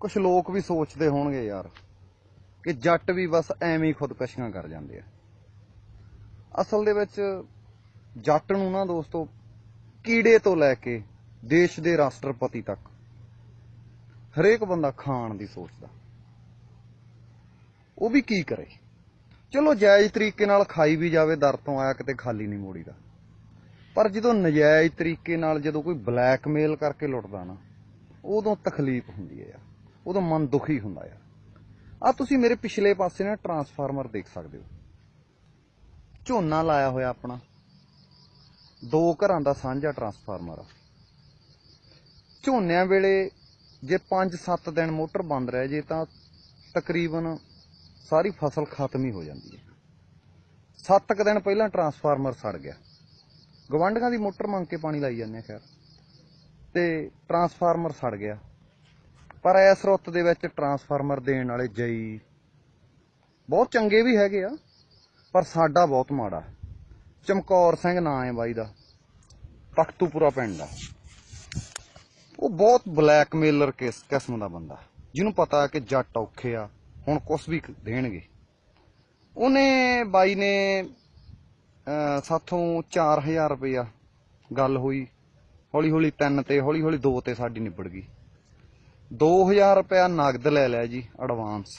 ਕੁਝ ਲੋਕ ਵੀ ਸੋਚਦੇ ਹੋਣਗੇ ਯਾਰ ਕਿ ਜੱਟ ਵੀ ਬਸ ਐਵੇਂ ਹੀ ਖੁਦਕਸ਼ੀਆਂ ਕਰ ਜਾਂਦੇ ਆ। ਅਸਲ ਦੇ ਵਿੱਚ ਜੱਟ ਨੂੰ ਨਾ ਦੋਸਤੋ ਕੀੜੇ ਤੋਂ ਲੈ ਕੇ ਦੇਸ਼ ਦੇ ਰਾਸ਼ਟਰਪਤੀ ਤੱਕ ਹਰੇਕ ਬੰਦਾ ਖਾਣ ਦੀ ਸੋਚਦਾ। ਉਹ ਵੀ ਕੀ ਕਰੇ? ਚਲੋ ਜਾਇਜ਼ ਤਰੀਕੇ ਨਾਲ ਖਾਈ ਵੀ ਜਾਵੇ, ਦਰ ਤੋਂ ਆਇਆ ਕਿਤੇ ਖਾਲੀ ਨਹੀਂ ਮੋੜੀਦਾ ਪਰ ਜਦੋਂ ਨਜਾਇਜ਼ ਤਰੀਕੇ ਨਾਲ ਜਦੋਂ ਕੋਈ ਬਲੈਕਮੇਲ ਕਰਕੇ ਲੁੱਟਦਾ ਨਾ, ਉਦੋਂ ਤਕਲੀਫ ਹੁੰਦੀ ਹੈ ਯਾਰ। ਉਦੋਂ ਮਨ ਦੁਖੀ ਹੁੰਦਾ ਯਾਰ। ਆ ਤੁਸੀਂ ਮੇਰੇ ਪਿਛਲੇ ਪਾਸੇ ਨਾ ਟਰਾਂਸਫਾਰਮਰ ਦੇਖ ਸਕਦੇ ਹੋ। ਝੋਨਾ ਲਾਇਆ ਹੋਇਆ ਆਪਣਾ। ਦੋ ਘਰਾਂ ਦਾ ਸਾਂਝਾ ਟਰਾਂਸਫਾਰਮਰ ਆ। ਝੋਨਿਆਂ ਵੇਲੇ ਜੇ 5-7 ਦਿਨ ਮੋਟਰ ਬੰਦ ਰਹਿ ਜੇ ਤਾਂ ਤਕਰੀਬਨ ਸਾਰੀ ਫਸਲ ਖਤਮ ਹੀ ਹੋ ਜਾਂਦੀ ਹੈ। 7 ਕੁ ਦਿਨ ਪਹਿਲਾਂ ਟਰਾਂਸਫਾਰਮਰ ਸੜ ਗਿਆ। ਗਵਾਂਢੀਆਂ ਦੀ ਮੋਟਰ ਮੰਗ ਕੇ ਪਾਣੀ ਲਾਈ ਜਾਂਦੇ ਆ, ਖੈਰ। ਤੇ ਟਰਾਂਸਫਾਰਮਰ ਸੜ ਗਿਆ। ਪਰ ਇਸ ਰੁੱਤ ਦੇ ਵਿੱਚ ਟਰਾਂਸਫਾਰਮਰ ਦੇਣ ਵਾਲੇ ਜਈ ਬਹੁਤ ਚੰਗੇ ਵੀ ਹੈਗੇ ਆ ਪਰ ਸਾਡਾ ਬਹੁਤ ਮਾੜਾ ਚਮਕੌਰ ਸਿੰਘ ਨਾਂ ਹੈ ਬਾਈ ਦਾ ਤਖਤੂਪੁਰਾ ਪਿੰਡ ਆ ਉਹ ਬਹੁਤ ਬਲੈਕਮੇਲਰ ਕਿਸ ਕਿਸਮ ਦਾ ਬੰਦਾ ਜਿਹਨੂੰ ਪਤਾ ਕਿ ਜੱਟ ਔਖੇ ਆ ਹੁਣ ਕੁਛ ਵੀ ਦੇਣਗੇ। ਉਹਨੇ ਬਾਈ ਨੇ ਅਹ, ਸਾਥੋਂ 4000 ਰੁਪਇਆ ਗੱਲ ਹੋਈ। ਹੌਲੀ ਹੌਲੀ ਤਿੰਨ ਤੇ ਹੌਲੀ ਹੌਲੀ ਦੋ ਤੇ ਸਾਡੀ ਨਿਬੜ ਗਈ। 2000 ਰੁਪਇਆ ਨਗਦ ਲੈ ਲਿਆ ਜੀ ਐਡਵਾਂਸ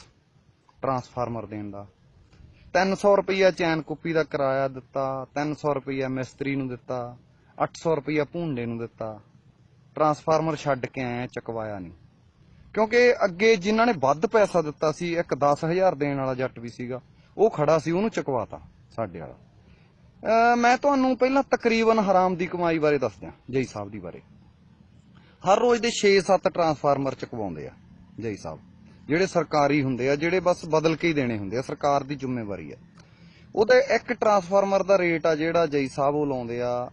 ਟਰਾਂਸਫਾਰਮਰ ਦੇਣ ਦਾ। 300 ਰੁਪਇਆ ਚੈਨ ਕੁੱਪੀ ਦਾ ਕਿਰਾਇਆ ਦਿੱਤਾ 300 ਰੁਪਇਆ ਮਿਸਤਰੀ ਨੂੰ ਦਿੱਤਾ 800 ਰੁਪਇਆ ਭੂੰਡੇ ਨੂੰ ਦਿੱਤਾ। ਟਰਾਂਸਫਾਰਮਰ ਛੱਡ ਕੇ ਆਏ ਆ, ਚਕਵਾਇਆ ਨਹੀਂ। ਕਿਉਂਕਿ ਅੱਗੇ ਜਿਨ੍ਹਾਂ ਨੇ ਵੱਧ ਪੈਸਾ ਦਿੱਤਾ ਸੀ ਇੱਕ 10000 ਦੇਣ ਵਾਲਾ ਜੱਟ ਵੀ ਸੀਗਾ ਉਹ ਖੜਾ ਸੀ ਉਹਨੂੰ ਚਕਵਾਤਾ ਸਾਡੇ ਵਾਲਾ। ਮੈਂ ਤੁਹਾਨੂੰ ਪਹਿਲਾਂ ਤਕਰੀਬਨ ਹਰਾਮ ਦੀ ਕਮਾਈ ਬਾਰੇ ਦੱਸਦਾ ਜਈ ਸਾਹਿਬ ਦੀ ਬਾਰੇ। ਹਰ ਰੋਜ਼ ਦੇ 6-7 ਟਰਾਂਸਫਾਰਮਰ ਚਕਵਾਉਂਦੇ ਆ ਜੈ ਸਾਹਿਬ। ਜਿਹੜੇ ਸਰਕਾਰੀ ਹੁੰਦੇ ਆ, ਜਿਹੜੇ ਬਸ ਬਦਲ ਕੇ ਹੀ ਦੇਣੇ ਹੁੰਦੇ ਆ, ਸਰਕਾਰ ਦੀ ਜ਼ਿੰਮੇਵਾਰੀ ਆ। ਉਹਦੇ ਇੱਕ ਟਰਾਂਸਫਾਰਮਰ ਦਾ ਰੇਟ ਆ ਜਿਹੜਾ ਜਈ ਸਾਹਿਬ ਉਹ ਲਾਉਂਦੇ ਆ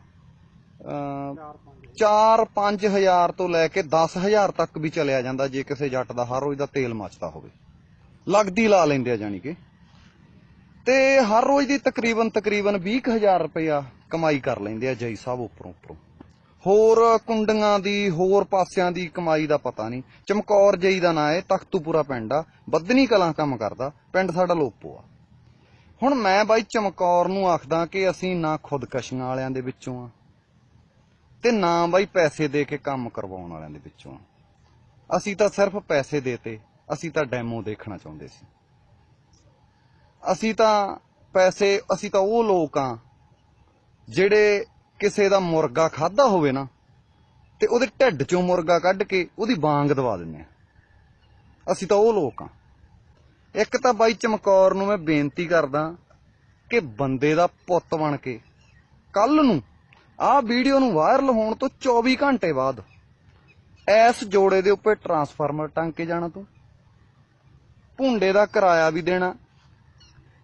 4-5000 ਤੋਂ ਲੈ ਕੇ 10000 ਤੱਕ ਵੀ ਚਲਿਆ ਜਾਂਦਾ ਜੇ ਕਿਸੇ ਜੱਟ ਦਾ ਹਰ ਰੋਜ਼ ਦਾ ਤੇਲ ਮੱਚਦਾ ਹੋਵੇ। ਲੱਗਦੀ ਲਾ ਲੈਂਦੇ ਆ ਜਾਨੀ ਕਿ। ਤੇ ਹਰ ਰੋਜ਼ ਦੀ ਤਕਰੀਬਨ ਤਕਰੀਬਨ 20000 ਰੁਪਇਆ ਕਮਾਈ ਕਰ ਲੈਂਦੇ ਆ ਜਈ ਸਾਹਿਬ ਉੱਪਰੋਂ ਉੱਪਰੋਂ। ਹੋਰ ਕੁੰਡੀਆਂ ਦੀ, ਹੋਰ ਪਾਸਿਆਂ ਦੀ ਕਮਾਈ ਦਾ ਪਤਾ ਨਹੀਂ। ਚਮਕੌਰ ਜਈ ਦਾ ਨਾਂ ਹੈ, ਤਖਤੂਪੁਰਾ ਪਿੰਡ ਆ। ਬੱਦਨੀ ਕਲਾਂ ਕੰਮ ਕਰਦਾ, ਪਿੰਡ ਸਾਡਾ ਲੋਪੋ ਆ। ਹੁਣ ਮੈਂ ਬਾਈ ਚਮਕੌਰ ਨੂੰ ਆਖਦਾ ਕਿ ਅਸੀਂ ਨਾ ਖੁਦਕਸ਼ੀਆਂ ਵਾਲਿਆਂ ਦੇ ਵਿੱਚੋਂ ਆ, ਤੇ ਨਾ ਬਾਈ ਪੈਸੇ ਦੇ ਕੇ ਕੰਮ ਕਰਵਾਉਣ ਵਾਲਿਆਂ ਦੇ ਵਿੱਚੋਂ ਆ। ਅਸੀਂ ਤਾਂ ਸਿਰਫ ਪੈਸੇ ਦੇਤੇ, ਅਸੀਂ ਤਾਂ ਡੈਮੋ ਦੇਖਣਾ ਚਾਹੁੰਦੇ ਸੀ। ਅਸੀਂ ਤਾਂ ਪੈਸੇ, ਅਸੀਂ ਤਾਂ ਉਹ ਲੋਕ ਆ, ਜਿਹੜੇ ਕਿਸੇ ਦਾ ਮੁਰਗਾ ਖਾਦਾ ਹੋਵੇ ਨਾ, ਤੇ ਉਹਦੇ ਢਿੱਡ ਚੋਂ ਮੁਰਗਾ ਕੱਢ ਕੇ ਉਹਦੀ ਵਾਂਗ ਦਵਾ ਦਿੰਨੇ ਆ ਅਸੀਂ ਤਾਂ ਉਹ ਲੋਕ ਆ ਇੱਕ ਤਾਂ ਬਾਈ ਚਮਕੌਰ ਨੂੰ ਮੈਂ ਬੇਨਤੀ ਕਰਦਾ ਕਿ ਬੰਦੇ ਦਾ ਪੁੱਤ ਬਣ ਕੇ ਕੱਲ ਨੂੰ ਆਹ ਵੀਡੀਓ ਨੂੰ ਵਾਇਰਲ ਹੋਣ ਤੋਂ 24 ਘੰਟੇ ਬਾਅਦ ਐਸ ਜੋੜੇ ਦੇ ਉੱਪਰ ਟਰਾਂਸਫਾਰਮਰ ਟੰਗ ਕੇ ਜਾਣਾ ਤੂੰ। ਭੁੰਡੇ ਦਾ ਕਿਰਾਇਆ ਵੀ ਦੇਣਾ,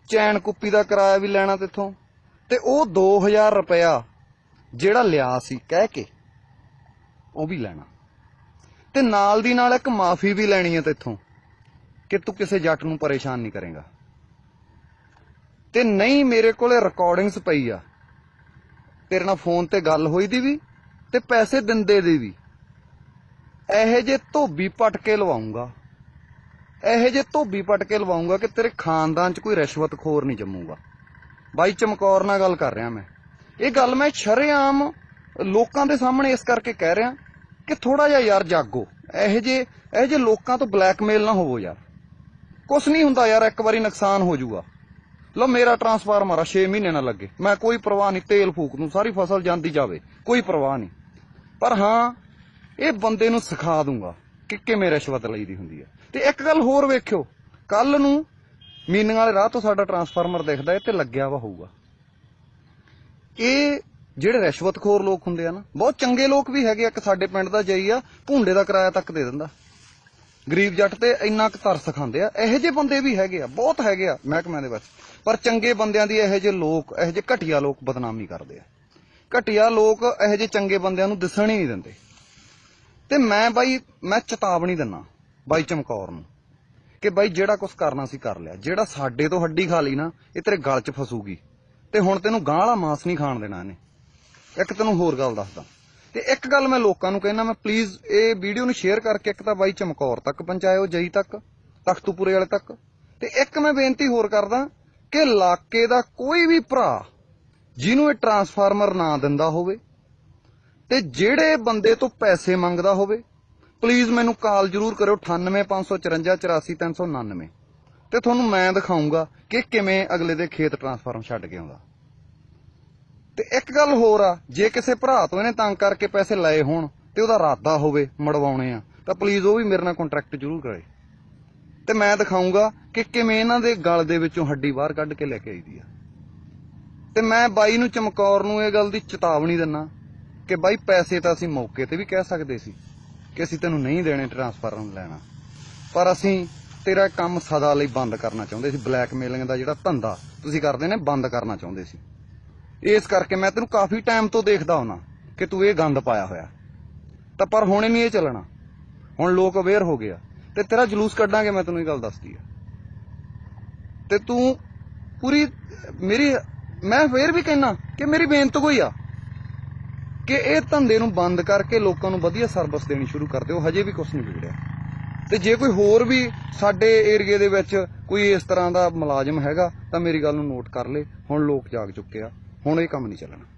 ਚੈਨ ਕੁੱਪੀ ਦਾ ਕਿਰਾਇਆ ਵੀ ਲੈਣਾ ਤੇਥੋਂ, ਤੇ ਉਹ 2000 ਰੁਪਇਆ ਜਿਹੜਾ ਲਿਆ ਸੀ, ਕਹਿ ਕੇ, ਉਹ ਵੀ ਲੈਣਾ। ਤੇ ਨਾਲ ਦੀ ਨਾਲ ਇੱਕ ਮਾਫੀ ਵੀ ਲੈਣੀ ਹੈ ਤੇਥੋਂ ਕਿ ਤੂੰ ਕਿਸੇ ਜੱਟ ਨੂੰ ਪਰੇਸ਼ਾਨ ਨਹੀਂ ਕਰੇਗਾ। ਤੇ ਨਹੀਂ ਮੇਰੇ ਕੋਲੇ ਰਿਕਾਰਡਿੰਗਸ ਪਈ ਆ। ਤੇਰੇ ਨਾਲ ਫੋਨ ਤੇ ਗੱਲ ਹੋਈ ਦੀ ਵੀ, ਤੇ ਪੈਸੇ ਦਿੰਦੇ ਦੀ ਵੀ। ਇਹੋ ਜੇ ਧੋਬੀ ਪਟ ਕੇ ਲਵਾਉਂਗਾ। ਇਹੋ ਜੇ ਧੋਬੀ ਪਟ ਕੇ ਲਵਾਉਂਗਾ ਕਿ ਤੇਰੇ ਖਾਨਦਾਨ 'ਚ ਕੋਈ ਰਿਸ਼ਵਤਖੋਰ ਨਹੀਂ ਜੰਮੂਗਾ। ਬਾਈ ਚਮਕੌਰ ਨਾਲ ਗੱਲ ਕਰ ਰਿਹਾ ਮੈਂ। ਇਹ ਗੱਲ ਮੈਂ ਸ਼ਰੇਆਮ ਲੋਕਾਂ ਦੇ ਸਾਹਮਣੇ ਇਸ ਕਰਕੇ ਕਹਿ ਰਿਹਾ ਕਿ ਥੋੜਾ ਜਿਹਾ ਯਾਰ ਜਾਗੋ। ਇਹੋ ਜੇ ਇਹੋ ਜੇ ਲੋਕਾਂ ਤੋਂ ਬਲੈਕਮੇਲ ਨਾ ਹੋਵੋ ਯਾਰ। ਕੁਛ ਨਹੀਂ ਹੁੰਦਾ ਯਾਰ, ਇੱਕ ਵਾਰੀ ਨੁਕਸਾਨ ਹੋ ਜਾਊਗਾ। ਲੋ ਮੇਰਾ ਟਰਾਂਸਫਾਰਮਰ ਆ 6 ਮਹੀਨੇ ਨਾ ਲੱਗੇ। ਮੈਂ ਕੋਈ ਪਰਵਾਹ ਨਹੀਂ, ਤੇਲ ਫੂਕ ਨੂੰ, ਸਾਰੀ ਫਸਲ ਜਾਂਦੀ ਜਾਵੇ। ਕੋਈ ਪਰਵਾਹ ਨਹੀਂ। ਪਰ ਹਾਂ, ਇਹ ਬੰਦੇ ਨੂੰ ਸਿਖਾ ਦੂੰਗਾ ਕਿ ਕਿਵੇਂ ਰਿਸ਼ਵਤ ਲਈਦੀ ਹੁੰਦੀ ਹੈ। ਤੇ ਇੱਕ ਗੱਲ ਹੋਰ ਵੇਖਿਓ ਕੱਲ ਨੂੰ ਮੀਨੀਆਂ ਵਾਲੇ ਰਾਹ ਤੋਂ ਸਾਡਾ ਟਰਾਂਸਫਾਰਮਰ ਦਿਖਦਾ ਹੈ ਤੇ ਲੱਗਿਆ ਵਾ ਹੋਊਗਾ। ਇਹ ਜਿਹੜੇ ਰਿਸ਼ਵਤਖੋਰ ਲੋਕ ਹੁੰਦੇ ਆ ਨਾ, ਬਹੁਤ ਚੰਗੇ ਲੋਕ ਵੀ ਹੈਗੇ ਆ, ਇੱਕ ਸਾਡੇ ਪਿੰਡ ਦਾ ਜਈ ਆ, ਭੁੰਡੇ ਦਾ ਕਿਰਾਇਆ ਤੱਕ ਦੇ ਦਿੰਦਾ। ਗਰੀਬ ਜੱਟ ਤੇ ਇੰਨਾ ਕੁ ਤਰਸ ਖਾਂਦੇ ਆ, ਇਹੋ ਜਿਹੇ ਬੰਦੇ ਵੀ ਹੈਗੇ ਆ, ਬਹੁਤ ਹੈਗੇ ਆ ਮਹਿਕਮਿਆਂ ਦੇ ਵਿੱਚ। ਪਰ ਚੰਗੇ ਬੰਦਿਆਂ ਦੀ ਇਹੋ ਜਿਹੇ ਲੋਕ, ਇਹੋ ਜਿਹੇ ਘਟੀਆ ਲੋਕ ਬਦਨਾਮੀ ਕਰਦੇ ਆ। ਘਟੀਆ ਲੋਕ ਇਹੋ ਜਿਹੇ ਚੰਗੇ ਬੰਦਿਆਂ ਨੂੰ ਦਿਸਣ ਹੀ ਨਹੀਂ ਦਿੰਦੇ। ਤੇ ਮੈਂ ਬਾਈ, ਮੈਂ ਚੇਤਾਵਨੀ ਦਿੰਨਾ ਬਾਈ ਚਮਕੌਰ ਨੂੰ ਕਿ ਬਾਈ ਜਿਹੜਾ ਕੁਝ ਕਰਨਾ ਸੀ ਕਰ ਲਿਆ, ਜਿਹੜਾ ਸਾਡੇ ਤੋਂ ਹੱਡੀ ਖਾ ਲਈ ਨਾ, ਇਹ ਤੇਰੇ ਗਲ 'ਚ ਫਸੂਗੀ। ਤੇ ਹੁਣ ਤੈਨੂੰ ਗਾਂ ਵਾਲਾ ਮਾਸ ਨਹੀਂ ਖਾਣ ਦੇਣਾ ਇਹਨੇ। ਇੱਕ ਤੈਨੂੰ ਹੋਰ ਗੱਲ ਦੱਸਦਾ। ਤੇ ਇੱਕ ਗੱਲ ਮੈਂ ਲੋਕਾਂ ਨੂੰ ਕਹਿੰਦਾ, ਮੈਂ ਪਲੀਜ਼ ਇਹ ਵੀਡੀਓ ਨੂੰ ਸ਼ੇਅਰ ਕਰਕੇ ਇੱਕ ਤਾਂ ਬਾਈ ਚਮਕੌਰ ਤੱਕ ਪਹੁੰਚਾਇਓ, ਜਈ ਤੱਕ, ਤਖਤੂਪੁਰੇ ਵਾਲੇ ਤੱਕ। ਤੇ ਇੱਕ ਮੈਂ ਬੇਨਤੀ ਹੋਰ ਕਰਦਾ ਕਿ ਇਲਾਕੇ ਦਾ ਕੋਈ ਵੀ ਭਰਾ ਜਿਹਨੂੰ ਇਹ ਟਰਾਂਸਫਾਰਮਰ ਨਾ ਦਿੰਦਾ ਹੋਵੇ ਤੇ ਜਿਹੜੇ ਬੰਦੇ ਤੋਂ ਪੈਸੇ ਮੰਗਦਾ ਹੋਵੇ ਪਲੀਜ਼ ਮੈਨੂੰ ਕਾਲ ਜ਼ਰੂਰ ਕਰਿਓ 9854484399 ਤੇ ਤੁਹਾਨੂੰ ਮੈਂ ਦਿਖਾਉਂਗਾ ਕਿ ਕਿਵੇਂ ਅਗਲੇ ਦੇ ਖੇਤ ਟਰਾਂਸਫਾਰਮ ਛੱਡ ਕੇ ਆਉਂਦਾ। ਤੇ ਇੱਕ ਗੱਲ ਹੋਰ ਆ, ਜੇ ਕਿਸੇ ਭਰਾ ਤੋਂ ਇਹਨੇ ਤੰਗ ਕਰਕੇ ਪੈਸੇ ਲਏ ਹੋਣ ਤੇ ਉਹਦਾ ਇਰਾਦਾ ਹੋਵੇ ਮੜਵਾਉਣੇ ਆ, ਤਾਂ ਪਲੀਜ਼ ਉਹ ਵੀ ਮੇਰੇ ਨਾਲ ਕੰਟਰੈਕਟ ਜ਼ਰੂਰ ਕਰੇ। ਤੇ ਮੈਂ ਦਿਖਾਉਂਗਾ ਕਿ ਕਿਵੇਂ ਇਹਨਾਂ ਦੇ ਗਲ ਦੇ ਵਿੱਚੋਂ ਹੱਡੀ ਬਾਹਰ ਕੱਢ ਕੇ ਲੈ ਕੇ ਆਈਦੀ ਆ। ਤੇ ਮੈਂ ਬਾਈ ਨੂੰ ਚਮਕੌਰ ਨੂੰ ਇਹ ਗੱਲ ਦੀ ਚੇਤਾਵਨੀ ਦਿੰਨਾ ਕਿ ਬਾਈ ਪੈਸੇ ਤਾਂ ਅਸੀਂ ਮੌਕੇ ਤੇ ਵੀ ਕਹਿ ਸਕਦੇ ਸੀ ਕਿ ਅਸੀਂ ਤੈਨੂੰ ਨਹੀਂ ਦੇਣੇ ਟਰਾਂਸਫਾਰਮ ਲੈਣਾ। ਪਰ ਅਸੀਂ ਤੇਰਾ ਕੰਮ ਸਦਾ ਲਈ ਬੰਦ ਕਰਨਾ ਚਾਹੁੰਦੇ ਸੀ। ਬਲੈਕਮੇਲਿੰਗ ਦਾ ਜਿਹੜਾ ਧੰਦਾ ਤੁਸੀਂ ਕਰਦੇ ਨੇ, ਬੰਦ ਕਰਨਾ ਚਾਹੁੰਦੇ ਸੀ। ਇਸ ਕਰਕੇ ਮੈਂ ਤੈਨੂੰ ਕਾਫੀ ਟਾਈਮ ਤੋਂ ਦੇਖਦਾ ਹੁਣਾ ਕਿ ਤੂੰ ਇਹ ਗੰਦ ਪਾਇਆ ਹੋਇਆ। ਤਾਂ ਪਰ ਹੁਣ ਨਹੀਂ ਇਹ ਚੱਲਣਾ। ਹੁਣ ਲੋਕ ਅਵੇਅਰ ਹੋ ਗਿਆ ਤੇ ਤੇਰਾ ਜਲੂਸ ਕੱਢਾਂਗੇ, ਮੈਂ ਤੈਨੂੰ ਇਹ ਗੱਲ ਦੱਸਦੀ ਆ। ਤੇ ਤੂੰ ਪੂਰੀ, ਮੇਰੀ, ਮੈਂ ਫੇਰ ਵੀ ਕਹਿਣਾ ਕਿ ਮੇਰੀ ਬੇਨਤੀ ਕੋਈ ਆ ਕਿ ਇਹ ਧੰਦੇ ਨੂੰ ਬੰਦ ਕਰਕੇ ਲੋਕਾਂ ਨੂੰ ਵਧੀਆ ਸਰਵਿਸ ਦੇਣੀ ਸ਼ੁਰੂ ਕਰ ਦਿਓ। ਹਜੇ ਵੀ ਕੁਝ ਨਹੀਂ ਵਿਗੜਿਆ। ਤੇ ਜੇ ਕੋਈ ਹੋਰ ਵੀ ਸਾਡੇ ਏਰੀਏ ਦੇ ਵਿੱਚ ਕੋਈ ਇਸ ਤਰ੍ਹਾਂ ਦਾ ਮੁਲਾਜ਼ਮ ਹੈਗਾ, ਤਾਂ ਮੇਰੀ ਗੱਲ ਨੂੰ ਨੋਟ ਕਰ ਲੇ। ਹੁਣ ਲੋਕ ਜਾਗ ਚੁੱਕੇ ਆ। ਹੁਣ ਇਹ ਕੰਮ ਨਹੀਂ ਚੱਲਣਾ।